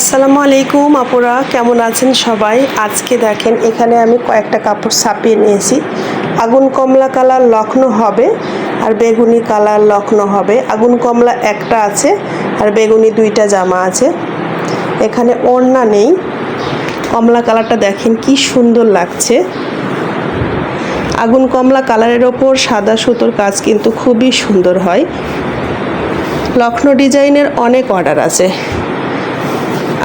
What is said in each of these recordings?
আসসালামু আলাইকুম, আপুরা। কেমন আছেন সবাই? আজকে দেখেন, এখানে আমি কয়েকটা কাপড় ছাপিয়ে নিয়েছি। আগুন কমলা কালার লক্ষ্ণ হবে আর বেগুনি কালার লক্ষ্ণ হবে। আগুন কমলা একটা আছে আর বেগুনি দুইটা জামা আছে। এখানে ওড়না নেই। কমলা কালারটা দেখেন, কি সুন্দর লাগছে। আগুন কমলা কালারের ওপর সাদা সুতোর কাজ কিন্তু খুবই সুন্দর হয়। লখনৌ ডিজাইনের অনেক অর্ডার আছে।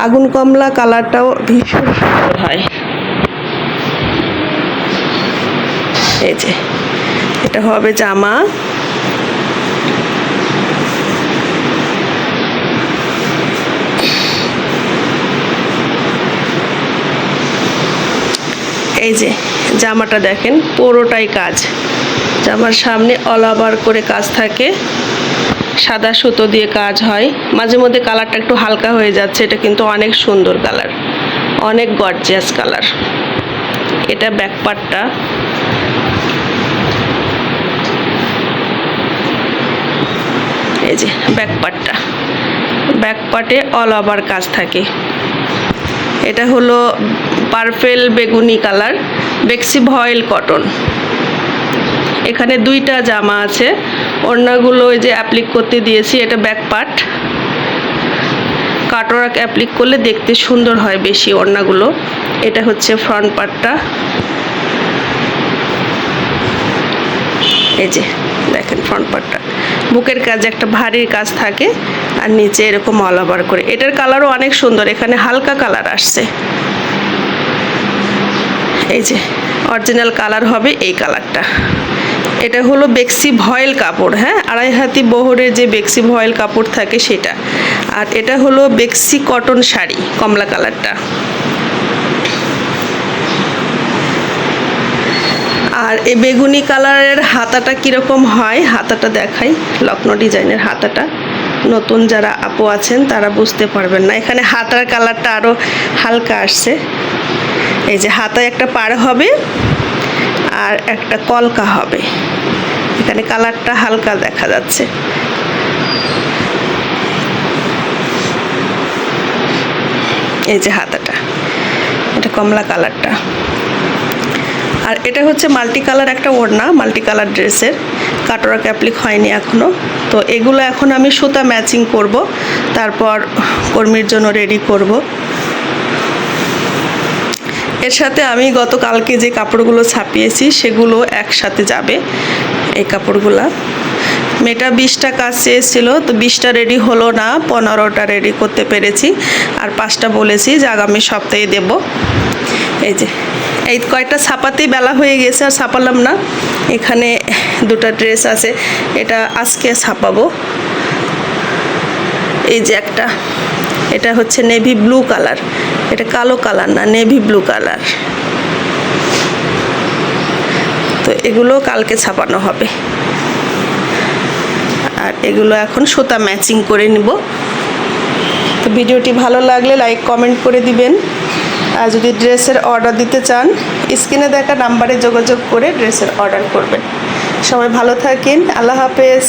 আগুন কমলা কালারটাও ভীষণ সুন্দর হয়। এই যে, এটা হবে জামা। এই যে, জামাটা দেখেন, পুরোটাই কাজ। জামার সামনে অলাবার করে কাজ থাকে। সাদা সুতো দিয়ে কাজ হয়। মাঝে মধ্যে কালারটা একটু হালকা হয়ে যাচ্ছে। এটা কিন্তু অনেক সুন্দর কালার। অনেক গর্জিয়াস কালার। এটা ব্যাকপার্টটা এই যে ব্যাকপার্টটা ব্যাকপার্টে অল ওভার কাজ থাকে। এটা হলো পার্পেল বেগুনি কালার। বেক্সি ভয়েল কটন। এখানে দুইটা জামা আছে। ওড়নাগুলো ওই যে অ্যাপ্লিক করতে দিয়েছি, এটা ব্যাক পার্ট কাটওয়ার্ক অ্যাপ্লিক করলে দেখতে সুন্দর হয় বেশি ওড়নাগুলো। এটা হচ্ছে ফ্রন্ট পার্টটা এই যে, দেখেন ফ্রন্ট পার্টটা বুকের কাজ, একটা ভারীর কাজ থাকে, আর নিচে এরকম অল ওভার করে। এটার কালারও অনেক সুন্দর, এখানে হালকা কালার আসছে। এই যে অরিজিনাল কালার হবে এই কালারটা এটা হলো বেক্সি ভয়েল কাপড় হ্যাঁ? আড়াই হাতি বহরের যে বেক্সি ভয়েল কাপড় থাকে সেটা। আর এটা হলো বেক্সি কটন শাড়ি, কমলা কালারটা। আর এই বেগুনি কালারের হাতাটা কীরকম হয়? হাতাটা দেখাই লখনৌ ডিজাইনের হাতাটা। নতুন যারা আপু আছেন, তারা বুঝতে পারবেন না। এখানে হাতার কালারটা আরও হালকা আসছে। এই যে হাতায় একটা পার হবে আর একটা কলকা হবে। এখানে কালারটা হালকা দেখা যাচ্ছে। এই যে হাতাটা, এটা কমলা কালারটা। আর এটা হচ্ছে মাল্টি কালার একটা ওড়না মাল্টি কালার ড্রেসের। কাটোরা ক্যাপলিক হয়নি এখনও তো এগুলো এখন আমি সুতা ম্যাচিং করব, তারপর কর্মীর জন্য রেডি করব। এর সাথে আমি গতকালকে যে কাপড়গুলো ছাপিয়েছি, সেগুলো একসাথে যাবে। এই কাপড়গুলা। মেয়েটা বিশটা কাজ চেয়েছিল, তো বিশটা রেডি হলো না, পনেরোটা রেডি করতে পেরেছি। আর পাঁচটা বলেছি যে আগামী সপ্তাহে দেব। এই যে, এই কয়েকটা ছাপাতেই বেলা হয়ে গেছে, আর ছাপালাম না। এখানে দুটো ড্রেস আছে, এটা আজকে ছাপাবো। এই যে একটা, এটা হচ্ছে নেভি ব্লু কালার এটা কালো কালার না নেভি ব্লু কালার তো এগুলো কালকে ছাপানো হবে। আর এগুলো এখন সুতা ম্যাচিং করে নিব। তো ভিডিওটি ভালো লাগলে লাইক কমেন্ট করে দিবেন। আর যদি ড্রেসের অর্ডার দিতে চান, স্ক্রিনে দেখা নাম্বারে যোগাযোগ করে ড্রেসের অর্ডার করবেন। সবাই ভালো থাকেন, আল্লাহ হাফেজ।